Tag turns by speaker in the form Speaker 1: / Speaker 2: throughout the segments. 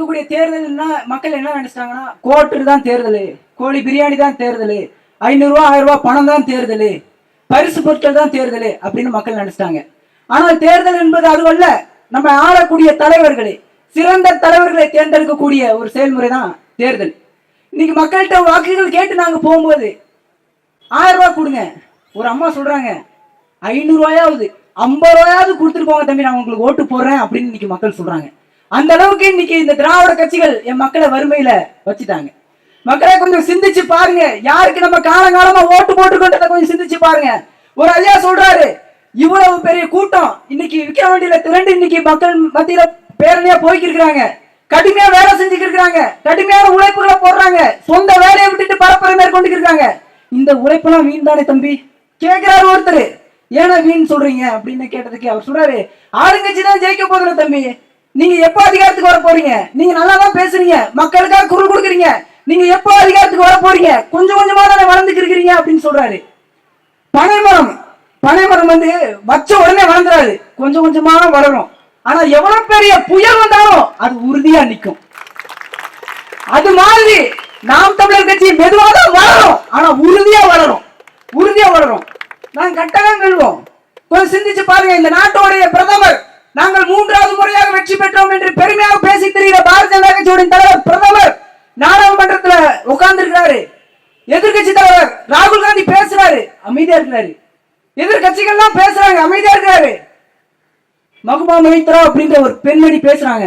Speaker 1: இருக்கக்கூடிய தேர்தல்னா மக்கள் என்ன நினைச்சாங்கன்னா கோட்டு தான் தேர்தல் கோழி பிரியாணி தான் தேர்தல் ஐநூறுரூவா ஆயிரம் ரூபாய் பணம் தான் தேர்தல் பரிசு பொருட்கள் தான் தேர்தல் அப்படின்னு மக்கள் நினைச்சிட்டாங்க. ஆனால் தேர்தல் என்பது அதுவல்ல. நம்ம ஆளக்கூடிய தலைவர்களே சிறந்த தலைவர்களை தேர்ந்தெடுக்கக்கூடிய ஒரு செயல்முறை தான் தேர்தல். இன்னைக்கு மக்கள்கிட்ட வாக்குகள் கேட்டு நாங்கள் போகும்போது ஆயிரம் ரூபாய் கொடுங்க. ஒரு அம்மா சொல்றாங்க ஐநூறு ரூபாயாவது ஐம்பது ரூபாயாவது கொடுத்துட்டு போங்க தம்பி நான் உங்களுக்கு ஓட்டு போடுறேன் அப்படின்னு இன்னைக்கு மக்கள் சொல்றாங்க. அந்த அளவுக்கு இன்னைக்கு இந்த திராவிட கட்சிகள் என் மக்களை வறுமையில வச்சுட்டாங்க. மக்களை கொஞ்சம் சிந்திச்சு பாருங்க. யாருக்கு நம்ம காலங்காலமா ஓட்டு போட்டுக்கொண்டதை கொஞ்சம் சிந்திச்சு பாருங்க. ஒரு ஐயா சொல்றாரு இவ்வளவு பெரிய கூட்டம் இன்னைக்கு விக்கிரவாண்டியில திரண்டு இன்னைக்கு மக்கள் மத்தியில பேரணியா போய்க்கிருக்கிறாங்க. கடுமையா வேலை செஞ்சுட்டு இருக்கிறாங்க கடுமையான உழைப்புகளை போடுறாங்க. சொந்த வேலையை விட்டுட்டு பரப்புரை மேற்கொண்டு இருக்காங்க இந்த உழைப்பெல்லாம் வீண் தானே தம்பி? கேட்கிறாரு ஒருத்தர். ஏன்னா வீண் சொல்றீங்க அப்படின்னு கேட்டதுக்கு அவர் சொல்றாரு. ஆளுங்கட்சி தான் ஜெயிக்க போதுல தம்பி. நீங்க எப்போ அதிகாரத்துக்கு வர போறீங்க? நீங்க நல்லா தான் பேசுறீங்க. மக்களுக்காக குரல் கொடுக்குறீங்க. நீங்க எப்போ அதிகாரத்துக்கு வர போறீங்க? கொஞ்சம் கொஞ்சமா தானே வளர்ந்துட்டு இருக்கிறீங்க அப்படின்னு சொல்றாரு. பனைமரம் பனைமரம் வந்து வச்ச உடனே வளர்ந்துடாது கொஞ்சம் கொஞ்சமா வளரும். ஆனா எவ்வளவு பெரிய புயல் வந்தாலும் அது உறுதியா நிற்கும் அது மாதிரி நாம் தமிழர் கட்சி மெதுவாக தான் வளரும். ஆனா உறுதியா வளரும். உறுதியா வளரும். நான் கட்டகம் வெல்வோம் கொஞ்சம் சிந்திச்சு பாருங்க இந்த நாட்டோடைய பிரதமர் நாங்கள் மூன்றாவது முறையாக வெற்றி பெற்றோம் என்று பெருமையாக பேசி தெரிகிற பாரதிய ஜனதா கட்சியுடைய தலைவர் பிரதமர் நாடாளுமன்றத்துல உட்கார்ந்து இருக்கிறாரு எதிர்கட்சி தலைவர் ராகுல் காந்தி பேசுறாரு. அமைதியா இருக்கிறாரு. எதிர்கட்சிகள்லாம் பேசுறாங்க அமைதியா இருக்கிறாரு. மகுமா மொய்த்ரா அப்படின்ற ஒரு பெண்மணி பேசுறாங்க.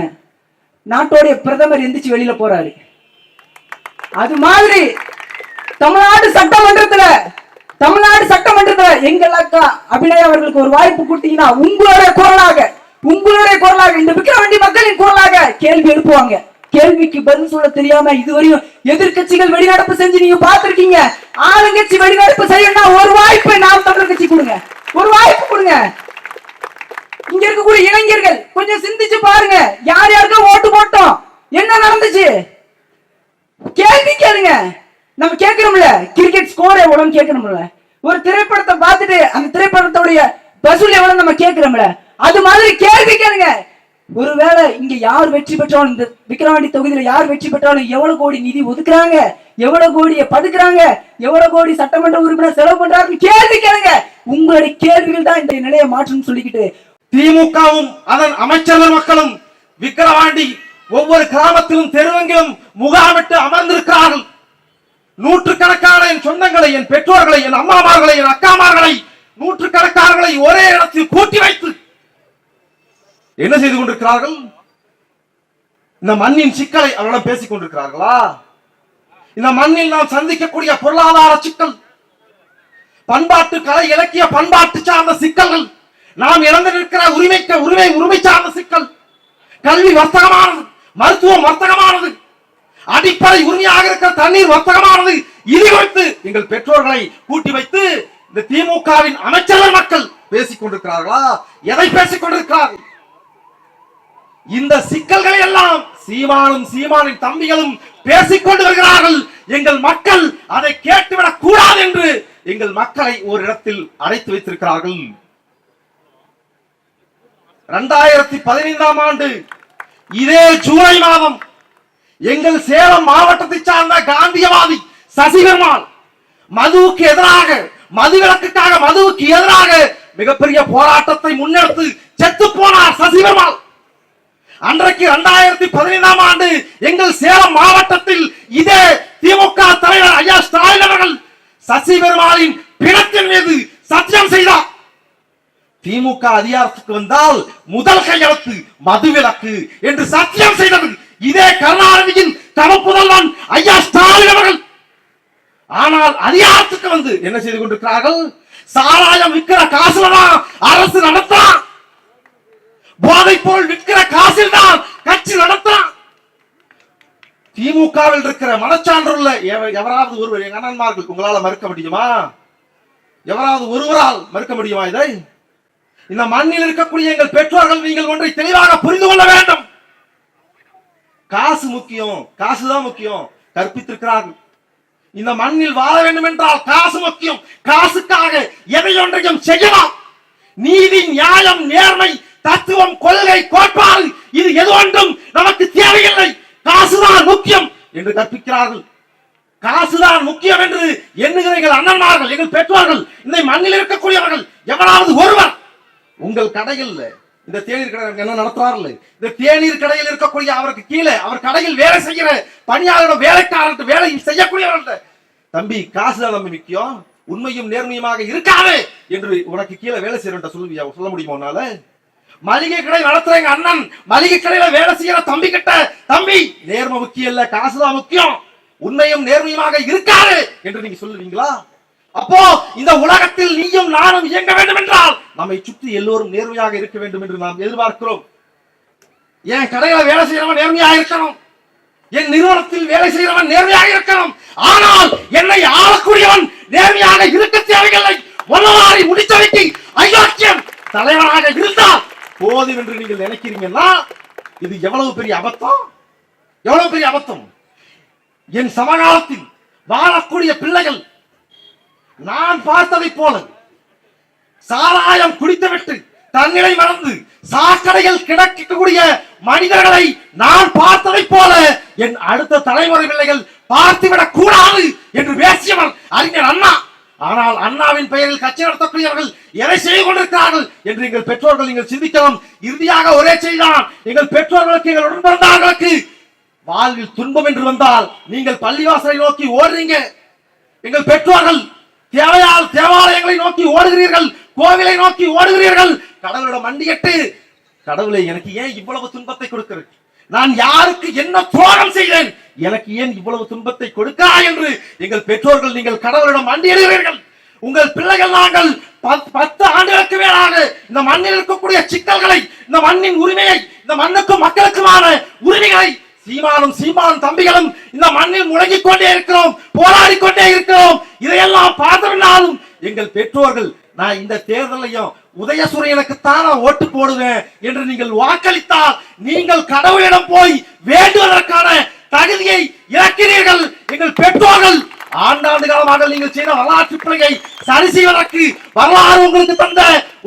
Speaker 1: நாட்டோடைய பிரதமர் எந்திரிச்சு வெளியில போறாரு. அது மாதிரி தமிழ்நாடு சட்டமன்றத்துல தமிழ்நாடு சட்டமன்றத்துல எங்கள் அக்கா அபிநயா அவர்களுக்கு ஒரு வாய்ப்பு கொடுத்தீங்கன்னா உங்களுடைய குரலாக உங்களுடைய குரலாக இந்த விக்கிரவாண்டி மக்களின் குரலாக கேள்வி எழுப்புவாங்க. கேள்விக்கு பதில் சொல்ல தெரியாம இதுவரையும் எதிர்க்கட்சிகள் வெளிநடப்பு செஞ்சு நீங்க பார்த்திருக்கீங்க. ஆளுங்கட்சி வெளிநடப்பு செய்யணும்னா ஒரு வாய்ப்பு நாம் தமிழர் கட்சி கொடுங்க. ஒரு வாய்ப்பு கொடுங்க. இங்க இருக்கக்கூடிய இளைஞர்கள் கொஞ்சம் சிந்திச்சு பாருங்க. யார் யாருக்கும் ஓட்டு போட்டோம்? என்ன நடந்துச்சு? கேள்வி கேளுங்க. நம்ம கேட்கணும்ல. கிரிக்கெட் ஸ்கோர் எவ்வளவுன்னு கேட்கணும்ல. ஒரு திரைப்படத்தை பார்த்துட்டு அந்த திரைப்படத்துடைய வசூல் எவ்வளவு நம்ம கேட்கிறோம்ல. அது மாதிரி கேள்வி கேளுங்க. ஒருவேளை இங்க யார் வெற்றி பெற்றாலும் இந்த விக்கிரவாண்டி தொகுதியில யார் வெற்றி பெற்றாலும் எவ்வளவு கோடி நிதி ஒதுக்குறாங்க? எவ்வளவு கோடியை பதுக்குறாங்க எவ்வளவு கோடி சட்டமன்ற உறுப்பினர் செலவு பண்றாருன்னு கேள்வி கேளுங்க. உங்களுடைய கேள்விகள் தான் இந்த நிலையை மாற்றும்னு சொல்லிக்கிட்டு.
Speaker 2: திமுகவும் அதன் அமைச்சர்கள் மக்களும் விக்கிரவாண்டி ஒவ்வொரு கிராமத்திலும் தெருவெங்கிலும் முகாமிட்டு அமர்ந்திருக்கிறார்கள். நூற்றுக்கணக்கான என் சொந்தங்களை என் பெற்றோர்களை என் அம்மாமார்களை என் அக்காமார்களை நூற்றுக்கணக்கானர்களை ஒரே இடத்தில் கூட்டி வைத்து என்ன செய்து கொண்டிருக்கிறார்கள்? இந்த மண்ணின் சிக்கலை அவர்களிடம் பேசிக் கொண்டிருக்கிறார்களா? இந்த மண்ணில் நாம் சந்திக்கக்கூடிய பொருளாதார சிக்கல் பண்பாட்டு கலை இலக்கிய பண்பாட்டு சார்ந்த சிக்கல்கள் நாம் இழந்து நிற்கிற உரிமை உரிமை சார்ந்த சிக்கல் கல்வி வர்த்தகமானது மருத்துவம் வர்த்தகமானது அடிப்படை உரிமையாக இருக்கிற தண்ணீர் வர்த்தகமானது இது குறித்து எங்கள் பெற்றோர்களை கூட்டி வைத்து இந்த திமுகவின் அமைச்சர்கள் மக்கள் பேசிக் கொண்டிருக்கிறார்களா? எதை பேசிக் கொண்டிருக்கிறார்கள்? இந்த சிக்கல்களை எல்லாம் சீமானும் சீமானின் தம்பிகளும் பேசிக் கொண்டு வருகிறார்கள். எங்கள் மக்கள் அதை கேட்டுவிடக் கூடாது என்று எங்கள் மக்களை ஒரு இடத்தில் அடைத்து வைத்திருக்கிறார்கள். இரண்டாயிரத்தி பதினைந்தாம் ஆண்டு இதே ஜூலை மாதம் எங்கள் சேலம் மாவட்டத்தை சார்ந்த காந்தியவாதி சசிபெருமாள் மதுவுக்கு எதிராக மதுவிலக்குக்காக மதுவுக்கு எதிராக மிகப்பெரிய போராட்டத்தை முன்னெடுத்து செத்து போனார் சசிபெருமாள். அன்றைக்கு இரண்டாயிரத்தி பதினைந்தாம் ஆண்டு எங்கள் சேலம் மாவட்டத்தில் இதே திமுக தலைவர் ஐயா ஸ்டாலின் அவர்கள் சசி பெருமாளின் பிணத்தின் மீது சத்தியம் செய்தார். திமுக அதிகாரத்துக்கு வந்தால் முதல் கையெழுத்து மதுவிலக்கு என்று சத்தியம் செய்தது. இதே கருணாநிதியின் தவப்புதல்வன் ஐயா ஸ்டாலின் அவர்கள். ஆனால் அதிகாரத்துக்கு வந்து என்ன செய்து கொண்டிருக்கிறார்கள்? சாராயம் விற்கிற காசுலதான் அரசு நடத்தான் போதை போல் விற்கிற காசில் தான் கட்சி நடத்தான். திமுகவில் இருக்கிற மனச்சான்றுள்ள எவ- எவராவது ஒருவர் எங்க அண்ணன்மார்கள் உங்களால மறுக்க முடியுமா? எவராவது ஒருவரால் மறுக்க முடியுமா இதை? இந்த மண்ணில் இருக்கக்கூடிய எங்கள் பெற்றோர்கள் நீங்கள் ஒன்றை தெளிவாக புரிந்து கொள்ள வேண்டும். காசு முக்கியம் காசுதான் முக்கியம் கற்பித்திருக்கிறார்கள். இந்த மண்ணில் வாழ வேண்டும் என்றால் காசு முக்கியம் காசுக்காக எதை ஒன்றையும் செய்யலாம். நீதி நியாயம் நேர்மை தத்துவம் கொள்கை கோட்பாடு இது எது ஒன்றும் நமக்கு தேவையில்லை. காசுதான் முக்கியம் என்று கற்பிக்கிறார்கள். காசுதான் முக்கியம் என்று எண்ணுகிற எங்கள் அண்ணன்மார்கள் எங்கள் பெற்றோர்கள் இந்த மண்ணில் இருக்கக்கூடியவர்கள் எவராவது ஒருவர். உங்கள் கடையில் இந்த தேநீர் கடை என்ன நடத்துறார்கள்? இந்த தேநீர் கடையில் இருக்கக்கூடிய அவருக்கு கீழே அவர் கடையில் வேலை செய்கிற பணியாளரோட வேலைக்காரன் வேலை செய்யக்கூடியவர்கள். தம்பி காசு தான் தம்பி முக்கியம். உண்மையும் நேர்மையுமாக இருக்காது என்று உனக்கு கீழே வேலை செய்யறேன் சொல்லுவியா சொல்ல முடியுமா உன்னால? மளிகை கடை நடத்துற எங்க அண்ணன். மளிகை கடையில வேலை செய்யற தம்பி கிட்ட தம்பி நேர்மை முக்கியம் இல்ல காசுதான் முக்கியம். உண்மையும் நேர்மையுமாக இருக்காரு என்று நீங்க சொல்லுவீங்களா? அப்போ இந்த உலகத்தில் நீயும் நானும் இயங்க வேண்டும் என்றால் நம்மை சுற்றி எல்லோரும் நேர்மையாக இருக்க வேண்டும் என்று நாம் எதிர்பார்க்கிறோம். என் கடையில வேலை செய்யறவன் நேர்மையாக இருக்கணும். என் நிறுவனத்தில் வேலை செய்யறவன் நேர்மையாக இருக்கணும். ஆனால் என்னை ஆளக்கூடியவன் நேர்மையாக இருக்க தேவையில்லை. முதலாளி முடித்தவைக்கு அயோக்கியம் தலைவனாக இருந்தால் போதும் என்று நீங்கள் நினைக்கிறீங்கன்னா இது எவ்வளவு பெரிய அபத்தம்? எவ்வளவு பெரிய அபத்தம்? என் சமகாலத்தில் வாழக்கூடிய பிள்ளைகள் நான் பார்த்ததைப் போல சாராயம் குடித்துவிட்டு தன்னிலை மறந்து சாக்கடையில் கிடக்கக்கூடிய மனிதர்களை நான் பார்த்ததைப் போல என் அடுத்த தலைமுறை பிள்ளைகள் பார்த்துவிடக் கூடாது என்று பேசியவன் அறிஞர் அண்ணா. ஆனால் அண்ணாவின் பெயரில் கட்சி நடத்தக்கூடியவர்கள் எதை செய்து கொண்டிருக்கிறார்கள் என்று எங்கள் பெற்றோர்கள் நீங்கள் சிந்திக்கலாம் இறுதியாக ஒரே செய்தான் எங்கள் பெற்றோர்களுக்கு எங்கள் உடன்பிறந்தார்களுக்கு வாழ்வில் துன்பம் என்று வந்தால் நீங்கள் பள்ளிவாசலை நோக்கி ஓடுறீங்க. எங்கள் பெற்றோர்கள் தேவையால் தேவாலயங்களை நோக்கி ஓடுகிறீர்கள் கோவிலை நோக்கி ஓடுகிறீர்கள். கடவுளிடம் மண்டியிட்டு கடவுளை எனக்கு ஏன் இவ்வளவு துன்பத்தை கொடுக்கிறது? நான் யாருக்கு என்ன துரோகம் செய்தேன்? எனக்கு ஏன் இவ்வளவு துன்பத்தை கொடுக்கா என்று எங்கள் பெற்றோர்கள் நீங்கள் கடவுளிடம் மண்டியிடுகிறீர்கள் உங்கள் பிள்ளைகள் நாங்கள் பத்- பத்து ஆண்டுகளுக்கு மேலாக இந்த மண்ணில் இருக்கக்கூடிய சிக்கல்களை இந்த மண்ணின் உரிமையை இந்த மண்ணுக்கும் மக்களுக்குமான உரிமைகளை சீமானும் சீமான் தம்பிகளும் இந்த மண்ணில் முழங்கிக் கொண்டே இருக்கிறோம் போராடி கொண்டே இருக்கிறோம். இதையெல்லாம் பார்த்தவனாலும் எங்கள் பெற்றோர்கள் நான் இந்த தேர்தலையும் உதயசூரியனுக்குத்தான் நான் ஓட்டு போடுவேன் என்று நீங்கள் வாக்களித்தால் நீங்கள் கடவுளிடம் போய் வேண்டுவதற்கான தகுதியை இழக்கிறீர்கள். எங்கள் பெற்றோர்கள் ஆண்டாண்டு காலமாக நீங்கள் செய்த வரலாற்று பிழையை சரி செய்வதற்கு வரலாறு உங்களுக்கு தந்த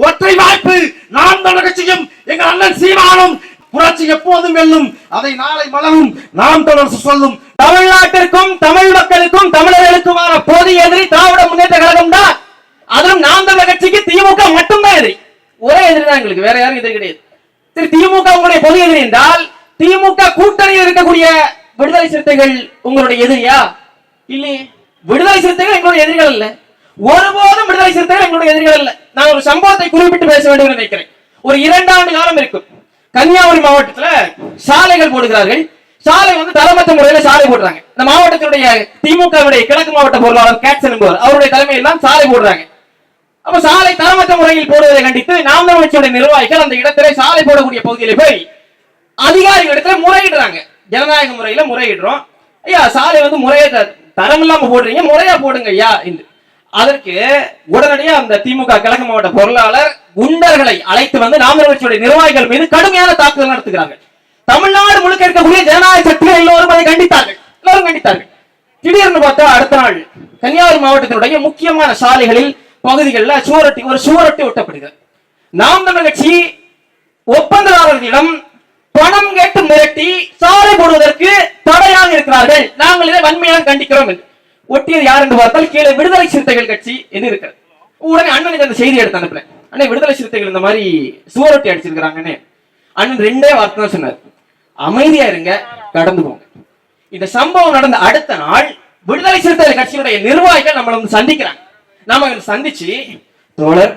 Speaker 2: ஒற்றை வாய்ப்பு. நான் தொடங்க செய்யும் எங்கள் அண்ணன் சீமானும் புரட்சி எப்போதும் வெல்லும் அதை நாளை மலரும். நாம் தொடர்ந்து சொல்லும்
Speaker 3: தமிழ்நாட்டிற்கும் தமிழ் மக்களுக்கும் தமிழர்களுக்குமான போதிய எதிரி திராவிட முன்னேற்ற கழகம் தான் அதிலும் நாம் தமிழர் கட்சிக்கு திமுக மட்டும்தான் எதிரி. ஒரே எதிரி தான் எங்களுக்கு வேற யாரும் எதிரி கிடையாது. திரு திமுக உங்களுடைய பொது எதிரி என்றால் திமுக கூட்டணியில் இருக்கக்கூடிய விடுதலை சிறுத்தைகள் உங்களுடைய எதிரியா? இல்லையே. விடுதலை சிறுத்தைகள் எங்களுடைய எதிரிகள் இல்ல ஒருபோதும் விடுதலை சிறுத்தைகள் எங்களுடைய எதிரிகள் இல்ல நான் ஒரு சம்பவத்தை குறிப்பிட்டு பேச வேண்டும் என்று நினைக்கிறேன். ஒரு இரண்டு ஆண்டு காலம் இருக்கும். கன்னியாகுமரி மாவட்டத்துல சாலைகள் போடுகிறார்கள். சாலை வந்து தலைமத்த முறையில சாலை போடுறாங்க. இந்த மாவட்டத்தினுடைய திமுகவுடைய கிழக்கு மாவட்ட பொருளாளர் கேட்சன் என்பவர் அவருடைய தலைமையில் தான் சாலை போடுறாங்க. அப்ப சாலை தரமற்ற முறையில் போடுவதை கண்டித்து நாம் தமிழ் நிர்வாகிகள் அந்த இடத்திலே சாலை போடக்கூடிய பகுதியில போய் அதிகாரிகள் இடத்துல முறையிடுறாங்க. ஜனநாயக முறையில முறையிடுறோம். ஐயா சாலை வந்து முறைய தரம் இல்லாம போடுறீங்க முறையா போடுங்க ஐயா என்று. அதற்கு உடனடியாக அந்த திமுக கிழக்கு மாவட்ட பொருளாளர் குண்டர்களை அழைத்து வந்து நாம் தமிழ் நிர்வாகிகள் மீது கடுமையான தாக்குதல் நடத்துகிறார்கள். தமிழ்நாடு முழுக்க இருக்கக்கூடிய ஜனநாயக சக்திகள் எல்லோரும் அதை கண்டித்தார்கள். எல்லோரும் கண்டித்தார்கள். திடீர்னு பார்த்தா அடுத்த நாள் கன்னியாகுமரி மாவட்டத்தினுடைய முக்கியமான சாலைகளில் பகுதிகளில் சுவரொட்டி ஒரு சுவரொட்டி ஒட்டப்படுகிறது நாம் தமிழ் கட்சி ஒப்பந்ததாரர்களிடம் பணம் கேட்டு மிரட்டி சாலை போடுவதற்கு தடையாக இருக்கிறார்கள். நாங்கள் இதை வன்மையாக கண்டிக்கிறோம் என்று. ஒட்டியது யார் என்று பார்த்தால் கீழே விடுதலை சிறுத்தைகள் கட்சி என்று இருக்கிறது. உடனே அண்ணனுக்கு அந்த செய்தி எடுத்து அனுப்பினேன் அண்ணே விடுதலை சிறுத்தைகள் இந்த மாதிரி சுவரொட்டி அடிச்சிருக்கிறாங்கன்னு அண்ணன் ரெண்டே வார்த்தை தான் சொன்னார். அமைதியா இருங்க கடந்து போங்க. இந்த சம்பவம் நடந்த அடுத்த நாள் விடுதலை சிறுத்தைகள் கட்சியினுடைய நிர்வாகிகள் நம்மளை வந்து சந்திக்கிறாங்க. நாம சந்திச்சு தோழர்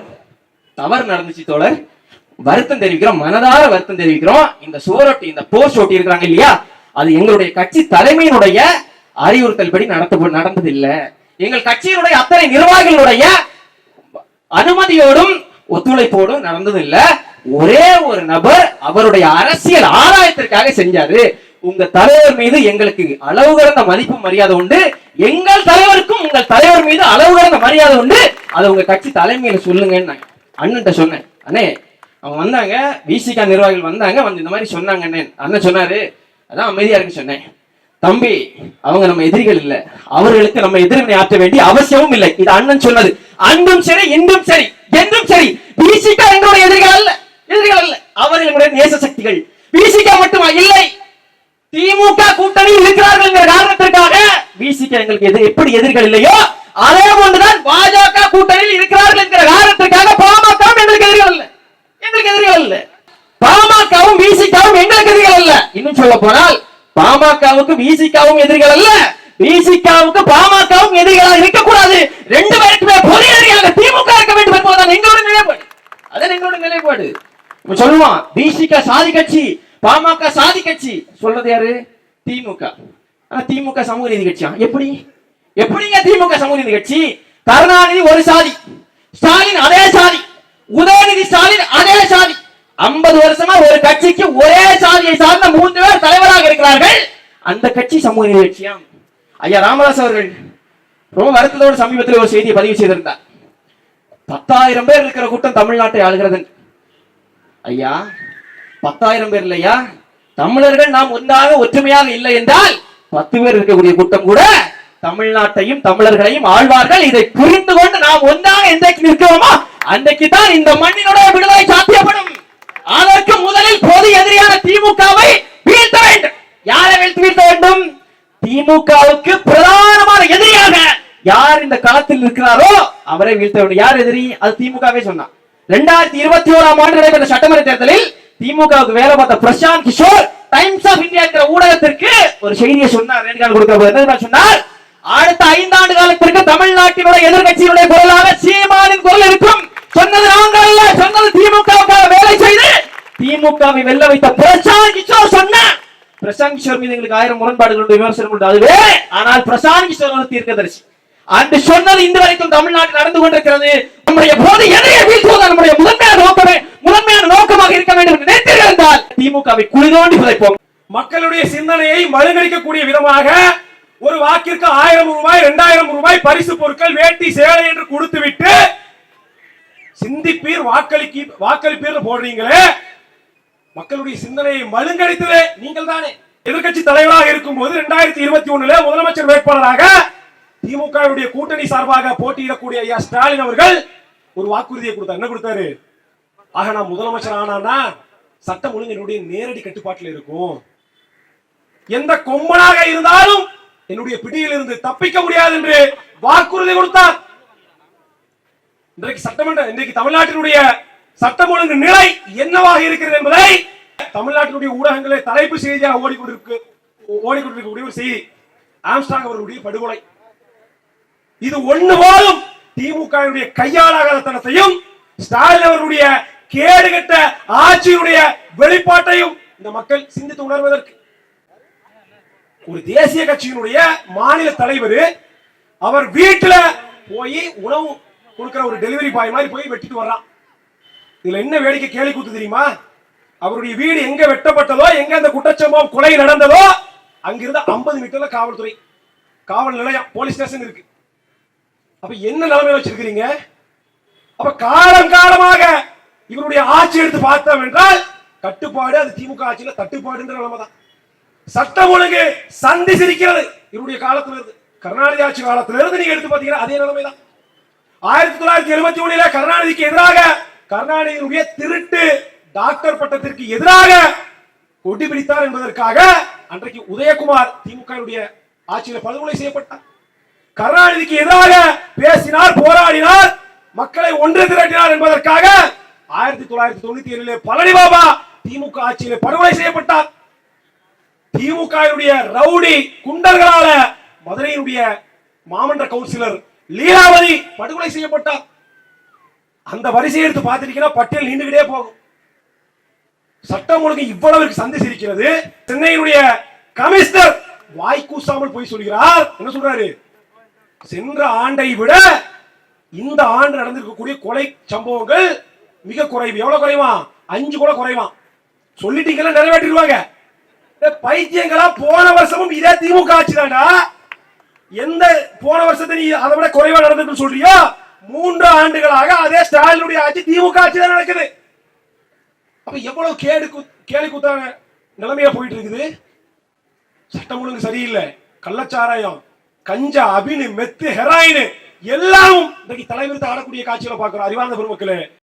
Speaker 3: தவறு நடந்துச்சு தோழர். வருத்தம் தெரிவிக்கிறோம் மனதார வருத்தம் தெரிவிக்கிறோம். இந்த சுவரொட்டி இந்த போஸ்ட் ஒட்டி இருக்கிறாங்க இல்லையா? அது எங்களுடைய கட்சி தலைமையினுடைய அறிவுறுத்தல் படி நடத்த நடந்தது எங்கள் கட்சியினுடைய அத்தனை நிர்வாகிகளுடைய அனுமதியோடும் ஒத்துழைப்போடும் நடந்தது ஒரே ஒரு நபர் அவருடைய அரசியல் ஆதாயத்திற்காக செஞ்சாரு. உங்க தலைவர் மீது எங்களுக்கு அளவு கடந்த மதிப்பு மரியாதை உண்டு. எங்கள் தலைவருக்கும் உங்கள் தலைவர் மீது அளவு கடந்த மரியாதை உண்டு. அதை உங்க கட்சி தலைமையில சொல்லுங்கன்னு நான் அண்ணன்ட்ட சொன்னேன். அண்ணே அவங்க வந்தாங்க விசிகா நிர்வாகிகள் வந்தாங்க வந்து இந்த மாதிரி சொன்னாங்க அண்ணன் அண்ணன் சொன்னாரு. அதான் அமைதியா இருக்கு சொன்னேன். தம்பி அவங்க நம்ம எதிரிகள் இல்ல. அவர்களுக்கு நம்ம எதிர்வினை ஆற்ற வேண்டிய அவசியமும் இல்லை. இது அண்ணன் சொன்னது. அன்றும் சரி இன்றும் சரி என்றும் சரி. விசிகா எங்களுடைய எதிரிகள் அல்ல. எதிரிகள் அல்ல. அவர்களுடைய நேச சக்திகள். விசிகா மட்டுமா? இல்லை. திமுக கூட்டணி இருக்கிறார்கள் என்கிற காரணத்திற்காக விசிக எங்களுக்கு எது எப்படி எதிர்கள் இல்லையோ அதே போன்றுதான் பாஜக கூட்டணியில் இருக்கிறார்கள் என்கிற காரணத்திற்காக பாமக எங்களுக்கு எதிரிகள் இல்லை. எங்களுக்கு எதிரிகள் இல்லை. பாமகவும் விசிகவும் எங்களுக்கு எதிரிகள் அல்ல இன்னும் சொல்ல போனால் பாமகவுக்கு விசிகவும் எதிரிகள் அல்ல. விசிகாவுக்கு பாமகவும் எதிரிகளாக இருக்கக்கூடாது. ரெண்டு பேருக்குமே பொது எதிரியாக திமுக இருக்க வேண்டும் என்பதுதான் எங்களுடைய நிலைப்பாடு. அதான் எங்களுடைய நிலைப்பாடு. சொல்லுவான் விசிக சாதி கட்சி பாமக சாதி கட்சி. சொல்றது யாரு? திமுக. ஆனா திமுக சமூக நீதி கட்சியா? எப்படி? எப்படிங்க திமுக சமூக நீதி கட்சி? கருணாநிதி ஒரு சாதி. ஸ்டாலின் அதே சாதி. உதயநிதி ஸ்டாலின் அதே சாதி. ஐம்பது வருஷமா ஒரு கட்சிக்கு ஒரே சாதியை சார்ந்த மூன்று பேர் தலைவராக இருக்கிறார்கள். அந்த கட்சி சமூக நீதி கட்சியாம் ஐயா ராமதாஸ் அவர்கள் ரொம்ப வருத்தத்தோடு சமீபத்தில் ஒரு செய்தியை பதிவு செய்திருந்தார். பத்தாயிரம் பேர் இருக்கிற கூட்டம் தமிழ்நாட்டை ஆளுகிறது ஐயா பத்தாயிரம் பேர் இல்லையா? தமிழர்கள் நாம் ஒன்றாக ஒற்றுமையாக இல்லை என்றால் பத்து பேர் இருக்கக்கூடிய கூட்டம் கூட தமிழ்நாட்டையும் தமிழர்களையும் ஆழ்வார்கள் இதை புரிந்து கொண்டு நாம் ஒன்றாக என்றைக்கு நிற்கிறோமோ? அன்றைக்கு தான் இந்த மண்ணினுடைய விடுதலை சாத்தியப்படும். அதற்கு முதலில் பொது எதிரியான திமுகவை வீழ்த்த வேண்டும். யாரை வீழ்த்தி வீழ்த்த வேண்டும்? திமுகவுக்கு பிரதானமான எதிரியாக யார் இந்த களத்தில் இருக்கிறாரோ அவரை வீழ்த்த வேண்டும். யார் எதிரி? அது திமுகவே சொன்னார் ரெண்டாயிரத்தி இருபத்தி ஓராம் ஆண்டு நடைபெற்ற சட்டமன்ற தேர்தலில் திமுகவுக்கு வேலை பார்த்த Prashant Kishor Times of India என்கிற ஊடகத்திற்கு ஒரு செய்தியை சொன்னார். நேர்காணல் கொடுக்கிற போது என்ன சொன்னார்? அடுத்த ஐந்தாண்டு காலத்திற்கு தமிழ்நாட்டினுடைய எதிர்கட்சியினுடைய குரலாக சீமானின் குரல் இருக்கும். சொன்னது நாங்கள் அல்ல. சொன்னது திமுகவுக்காக வேலை செய்து திமுகவை வெல்ல வைத்த பிரசாந்த் கிஷோர் சொன்ன பிரசாந்த் கிஷோர் மீது எங்களுக்கு ஆயிரம் முரண்பாடுகள் உண்டு விமர்சனம் உண்டு. அதுவே ஆனால் பிரசாந்த் கிஷோர் ஒரு தீர்க்கதரிசி. அன்று சொன்னது இன்று வரைக்கும் தமிழ்நாட்டில் நடந்து கொண்டிருக்கிறது. நம்முடைய போது எதையை வீழ்த்துவது நம்முடைய முதன்மையான நோக்கமே முதன்மையான நோக்கமாக இருக்க வேண்டும் என்று நினைத்தீர்கள் என்றால் திமுகவை குளிதோண்டி புதைப்போம்.
Speaker 4: மக்களுடைய சிந்தனையை மழுங்கடிக்கக்கூடிய விதமாக ஒரு வாக்கிற்கு ஆயிரம் ரூபாய் இரண்டாயிரம் ரூபாய் பரிசு பொருட்கள் வேட்டி சேலை என்று கொடுத்துவிட்டு சிந்திப்பீர் வாக்களிக்கு வாக்களிப்பீர் போடுறீங்களே. மக்களுடைய சிந்தனையை மழுங்கடித்தது நீங்கள் தானே. எதிர்கட்சி தலைவராக இருக்கும்போது இரண்டாயிரத்தி இருபத்தி ஒண்ணுல முதலமைச்சர் வேட்பாளராக திமுகவுடைய கூட்டணி சார்பாக போட்டியிடக்கூடிய ஐயா ஸ்டாலின் அவர்கள் ஒரு வாக்குறுதியை கொடுத்தார். என்ன கொடுத்தாரு? ஆக நான் முதலமைச்சர் ஆனானா சட்டம் ஒழுங்கு என்னுடைய நேரடி கட்டுப்பாட்டில் இருக்கும். எந்த கொம்பனாக இருந்தாலும் என்னுடைய பிடியில் இருந்து தப்பிக்க முடியாது என்று வாக்குறுதி கொடுத்தார். இன்றைக்கு சட்டமன்ற இன்றைக்கு தமிழ்நாட்டினுடைய சட்டம் ஒழுங்கு நிலை என்னவாக இருக்கிறது என்பதை தமிழ்நாட்டினுடைய ஊடகங்களை தலைப்பு செய்தியாக ஓடிக்கொண்டிருக்கு ஓடிக்கொண்டிருக்கக்கூடிய ஒரு செய்தி. ஆம்ஸ்டாங் அவர்களுடைய படுகொலை. இது ஒண்ணு போதும் திமுக கையாளாகத்தனத்தையும் ஸ்டாலின் அவர்களுடைய கேடுகட்ட ஆட்சியினுடைய வெளிப்பாட்டையும் இந்த மக்கள் சிந்தித்து உணர்வதற்கு. ஒரு தேசிய கட்சியினுடைய மாநில தலைவர் அவர் வீட்டுல போய் உணவு கொடுக்கிற ஒரு டெலிவரி பாய் மாதிரி போய் வெட்டிட்டு வர்றான். இதுல என்ன வேடிக்கை கேலி கூத்து தெரியுமா? அவருடைய வீடு எங்க வெட்டப்பட்டதோ எங்க அந்த குற்றச்சம்பவம் கொலை நடந்ததோ அங்கிருந்து 50 மீட்டர்ல காவல்துறை காவல் நிலையம் போலீஸ் ஸ்டேஷன் இருக்கு. அப்ப என்ன நிலைமை வச்சிருக்கிறீங்க? அப்ப காலம் காலமாக இவருடைய ஆட்சி எடுத்து பார்த்தோம் என்றால் கட்டுப்பாடு அது திமுக ஆட்சியில தட்டுப்பாடுன்ற நிலைமை தான் சட்டம் ஒழுங்கு சந்தி சிரிக்கிறது இவருடைய காலத்துல இருந்து கருணாநிதி ஆட்சி காலத்துல இருந்து நீங்க எடுத்து பாத்தீங்கன்னா அதே நிலைமைதான். ஆயிரத்தி தொள்ளாயிரத்தி எழுபத்தி ஒண்ணுல கருணாநிதிக்கு எதிராக கருணாநிதியினுடைய திருட்டு டாக்டர் பட்டத்திற்கு எதிராக கொடி பிடித்தார் என்பதற்காக அன்றைக்கு உதயகுமார் திமுக ஆட்சியில் படுகொலை செய்யப்பட்டார். கருணாநிதிக்கு எதிராக பேசினார் போராடினார் மக்களை ஒன்று திரட்டினார் என்பதற்காக ஆயிரத்தி தொள்ளாயிரத்தி தொண்ணூத்தி ஏழுல பழனி பாபா திமுக ஆட்சியில படுகொலை செய்யப்பட்டார். திமுக ரவுடி குண்டர்களால மதுரையினுடைய மாமன்ற கவுன்சிலர் லீலாவதி படுகொலை செய்யப்பட்டார். அந்த வரிசையை எடுத்து பார்த்திருக்கீங்கன்னா பட்டியல் நீண்டுகிட்டே போகும். சட்டம் ஒழுங்கு இவ்வளவு சந்திச்சிருக்கிறது சென்னையினுடைய கமிஷனர் வாய் கூசாமல் போய் சொல்கிறார். என்ன சொல்றாரு? சென்ற ஆண்டை விட இந்த ஆண்டு நடந்திருக்கக்கூடிய கொலை சம்பவங்கள் மிக குறைவு. எவ்வளவு குறைவா? அஞ்சு கூட குறைவான் சொல்லிட்டீங்களா நிறைவேற்றிடுவாங்க. பைத்தியங்களா போன வருஷமும் இதே திமுக ஆட்சி தாண்டா எந்த போன வருஷத்தை நீ அதை விட குறைவா நடந்திருக்குன்னு சொல்றியோ மூன்று ஆண்டுகளாக அதே ஸ்டாலினுடைய ஆட்சி திமுக ஆட்சி தான் நடக்குது. அப்ப எவ்வளவு கேடு கு- கேலி குத்தான நிலைமையா போயிட்டு இருக்குது சட்டம் ஒழுங்கு சரியில்லை. கள்ளச்சாராயம் கஞ்சா அபினு மெத்து ஹெராயின் எல்லாம் இன்னைக்கு தலைவிரித்து ஆடக்கூடிய காட்சிகளை பார்க்கிறோம். அறிவார்ந்த பெருமக்களே.